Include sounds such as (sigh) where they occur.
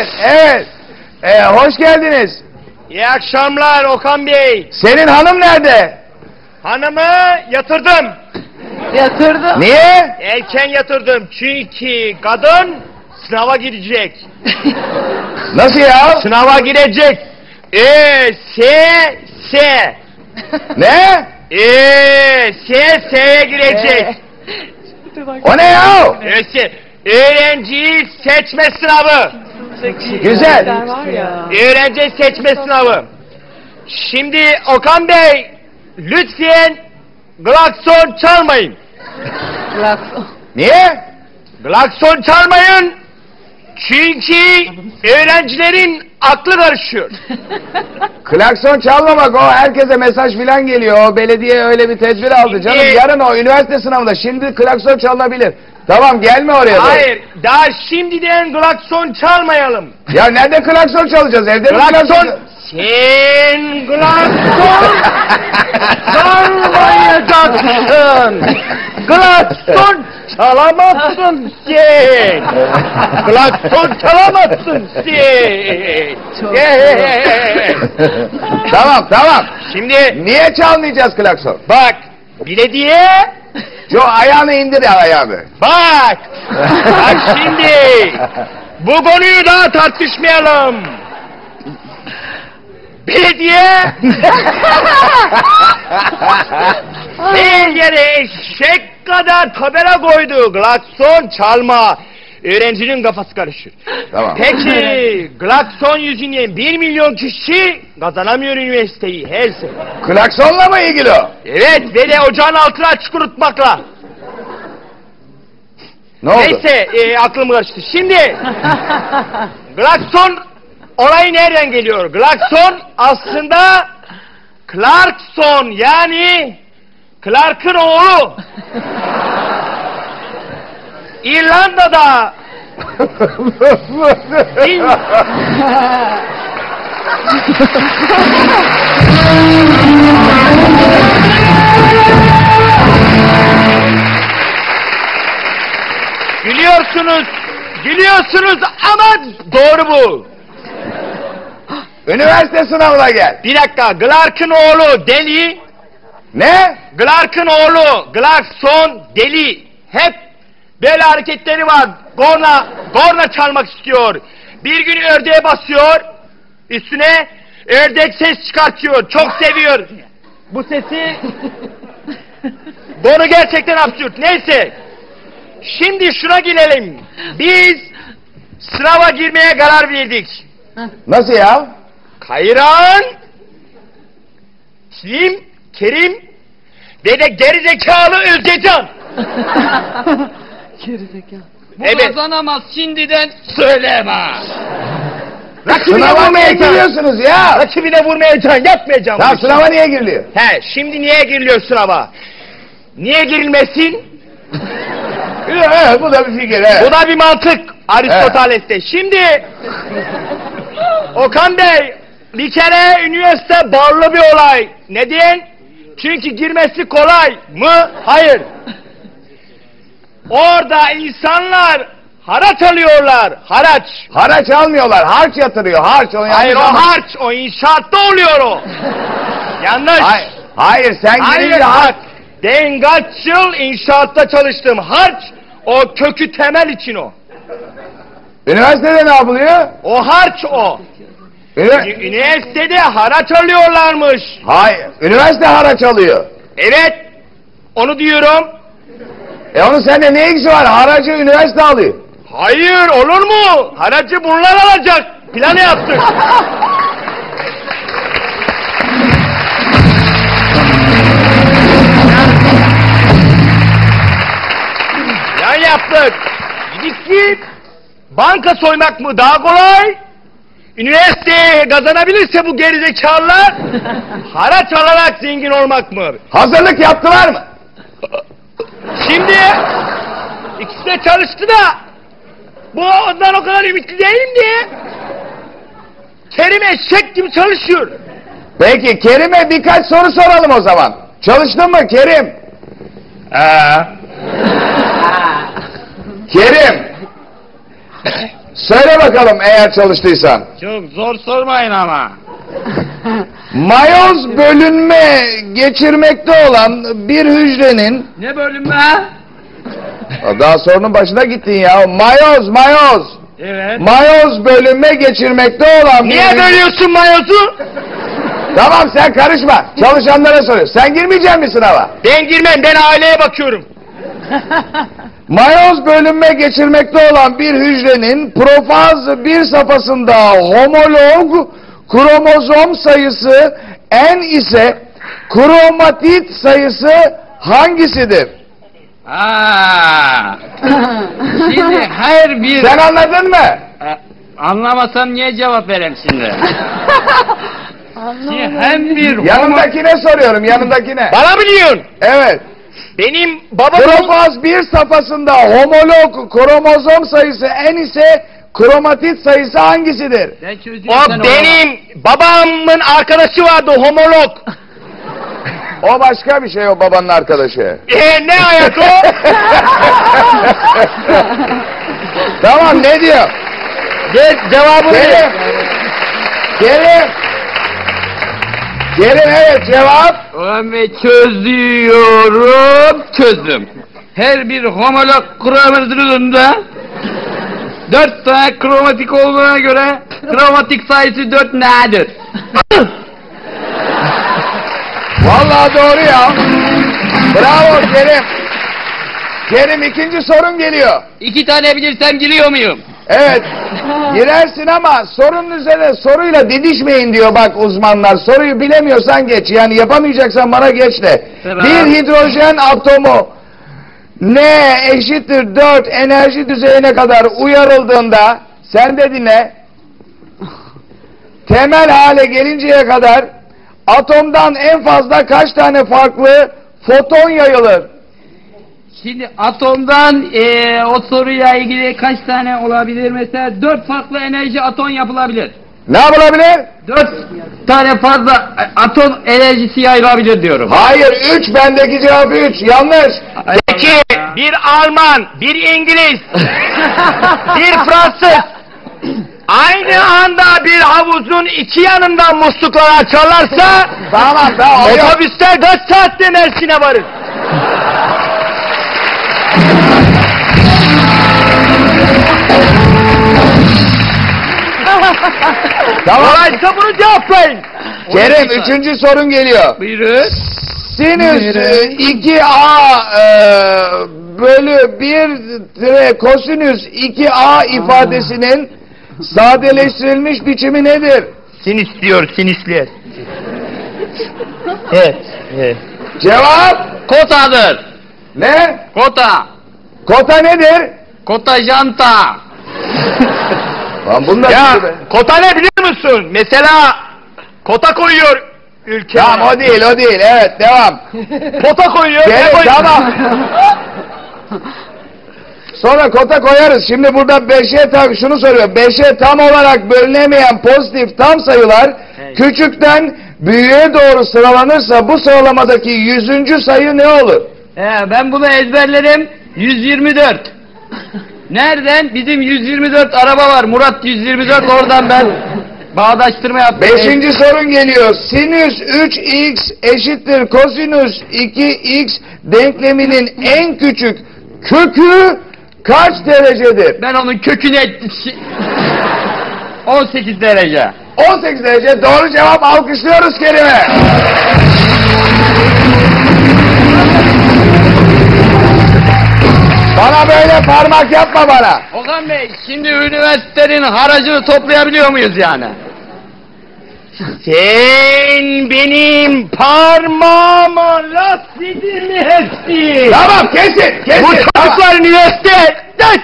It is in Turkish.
Evet, evet. Ee, hoş geldiniz. İyi akşamlar Okan Bey. Senin hanım nerede? Hanımı yatırdım. Yatırdım. Niye? Erken yatırdım çünkü kadın sınava girecek. (laughs) Nasıl ya? Sınava girecek. E, S, S. Ne? E, S, S'ye girecek. O ne ya? E, S. Öğrenci seçme sınavı. Güzel. Var ya. Öğrenci seçme sınavı. Şimdi Okan Bey lütfen klakson çalmayın. Klakson. Niye? Klakson çalmayın. Çünkü öğrencilerin aklı karışıyor. (laughs) Klakson çalmamak o herkese mesaj filan geliyor. O belediye öyle bir tedbir aldı canım. Yarın o üniversite sınavında. Şimdi klakson çalınabilir. Tamam gelme oraya. doğru. Hayır, daha şimdiden klakson çalmayalım. Ya nerede klakson çalacağız? Evde mi klakson? Sen klakson (laughs) çalmayacaksın. Klakson çalamazsın sen. Klakson çalamazsın sen. Tamam tamam. Şimdi Niye çalmayacağız klakson? bak, belediye Yo ayağını indir ya ayağını. Bak! (laughs) Bak şimdi! Bu konuyu daha tartışmayalım. Belediye (laughs) her yere eşek kadar tabela koydu. Klakson çalma. Öğrencinin kafası karışır. Tamam. Peki klakson yüzünden bir milyon kişi kazanamıyor üniversiteyi her sene. Klaksonla mı ilgili o? Evet ve de ocağın altına çukurutmakla. Ne oldu? Neyse e, aklım karıştı. Şimdi Glakson olay nereden geliyor? Glakson aslında Clarkson yani Clark'ın oğlu. İrlanda'da gülüyorsunuz, gülüyorsunuz ama doğru bu. Üniversite sınavına gel. Bir dakika, Clark'ın oğlu deli, Ne? Clark'ın oğlu Clarkson deli. Hep böyle hareketleri var. Gorna, gorna çalmak istiyor. Bir gün ördeğe basıyor, üstüne ördek ses çıkartıyor. Çok seviyor. Bu sesi (laughs) Bunu gerçekten absürt. Neyse. Şimdi şuna gelelim. Biz sınava girmeye karar verdik. Nasıl ya? Kayran, Kim, Kerim ve de gerizekalı Özgecan. (laughs) Gerizekalı. Bu Evet. kazanamaz şimdiden söyleme. (laughs) Rakibine Sınava niye giriyorsunuz ya? Rakibine vurmayacaksın, yapmayacaksın. Tamam bu işi. sınava niye giriliyor? He, şimdi niye giriliyor sınava? Niye girilmesin? (laughs) Ee, bu da bir fikir. he. Bu da bir mantık Aristoteles'te. Şimdi Okan Bey bir kere üniversite bağlı bir olay. Neden? Çünkü girmesi kolay mı? Hayır. Orada insanlar haraç alıyorlar. Haraç. Haraç almıyorlar. Harç yatırıyor. Harç. Onu Hayır o yanlış harç. O inşaatta oluyor o. (laughs) Yanlış. Hayır. Hayır sen Hayır harç. bak. Ben kaç yıl inşaatta çalıştım. Harç o kökü temel için o. Üniversitede ne yapılıyor? O harç o. Ünü- Üniversitede haraç alıyorlarmış. Hayır. Üniversite haraç alıyor. Evet. Onu diyorum. E onun sende ne ilgisi var? Haracı üniversite alıyor. Hayır olur mu? Haracı bunlar alacak. Planı yaptık. Plan yaptık. Dedik ki banka soymak mı daha kolay? Üniversiteye kazanabilirse bu gerizekalılar haraç alarak zengin olmak mı? Hazırlık yaptılar mı? Şimdi ikisi de çalıştı da bu ondan o kadar ümitli değilim diye Kerim eşek gibi çalışıyor. Peki Kerim'e birkaç soru soralım o zaman. Çalıştın mı Kerim? (laughs) Kerim. Söyle bakalım eğer çalıştıysan. Çok zor sormayın ama. Mayoz bölünme geçirmekte olan bir hücrenin Ne bölünme? daha sorunun başına gittin ya. Mayoz, mayoz. Evet. Mayoz bölünme geçirmekte olan bir Niye hücre- bölüyorsun mayozu? Tamam sen karışma. Çalışanlara soruyorsun. Sen girmeyecek misin sınava? Ben girmem ben aileye bakıyorum. (laughs) Mayoz bölünme geçirmekte olan bir hücrenin profaz bir safhasında homolog kromozom sayısı n ise kromatit sayısı hangisidir? Ha. Şimdi her bir... Sen anladın mı? E, Anlamasan niye cevap vereyim şimdi? Şimdi hem bir homo... Yanındakine soruyorum yanındakine. Bana mı diyorsun? Evet. Benim babam Profaz bir safhasında homolog kromozom sayısı n ise kromatit sayısı hangisidir? O benim babamın arkadaşı vardı homolog. (laughs) O başka bir şey o babanın arkadaşı. E ne ayak o? (laughs) tamam ne diyor? De, cevabını Kerim. Kerim. Kerim evet cevap. Ve çözüyorum, çözdüm. Her bir homolog kromozomunda dört tane kromatik olduğuna göre kromatik sayısı dört nedir? Vallahi doğru ya. Bravo Kerim. Kerim ikinci sorun geliyor. İki tane bilirsem giriyor muyum? Evet. Girersin ama sorunun üzerine soruyla didişmeyin diyor bak uzmanlar. Soruyu bilemiyorsan geç. Yani yapamayacaksan bana geç de. Bir hidrojen atomu N eşittir 4 enerji düzeyine kadar uyarıldığında sen de dinle. Temel hale gelinceye kadar atomdan en fazla kaç tane farklı foton yayılır? Şimdi atomdan eee, o soruyla ilgili kaç tane olabilir? Mesela dört farklı enerji atom yapılabilir. Ne yapılabilir? Dört tane fazla atom enerjisi yayılabilir diyorum. Hayır 3 bendeki cevap 3 yanlış. Peki bir Alman, bir İngiliz, (laughs) bir Fransız aynı anda bir havuzun iki yanından muslukları açarlarsa Tamam yok. otobüsler kaç saatte Mersin'e varır? Tamam. Kolaysa bunu cevaplayın. Kerim üçüncü sorun geliyor. Buyurun. Sinüs e, 2a e, bölü 1 tire kosinüs 2a ifadesinin sadeleştirilmiş biçimi nedir? Sinis diyor, sinisler. evet, evet. Cevap Kotadır. ne? Kota. Kota nedir? Kota janta. (laughs) Lan bunlar Ya gibi. kota ne biliyor musun? Mesela kota koyuyor ülke. Tamam o değil o değil evet devam. (laughs) Kota koyuyor. Kerim koyuyor? tamam. (laughs) Sonra kota koyarız. Şimdi burada 5'e tam şunu soruyor. 5'e tam olarak bölünemeyen pozitif tam sayılar Evet. küçükten büyüğe doğru sıralanırsa bu sıralamadaki yüzüncü sayı ne olur? Ee, ben bunu ezberlerim. 124. Nereden? Bizim 124 araba var. Murat 124 oradan ben (laughs) bağdaştırma yaptım. Beşinci sorun geliyor. Sinüs 3x eşittir kosinüs 2x denkleminin en küçük kökü kaç derecedir? Ben onun köküne (laughs) 18 derece. 18 derece doğru cevap alkışlıyoruz Kerim'e. Bana böyle parmak yapma bana. Okan Bey şimdi üniversitenin haracını toplayabiliyor muyuz yani? Sen benim parmağıma laf hepsi? Tamam kesin Bu kesin. Tamam. çocuklar üniversite. Dört.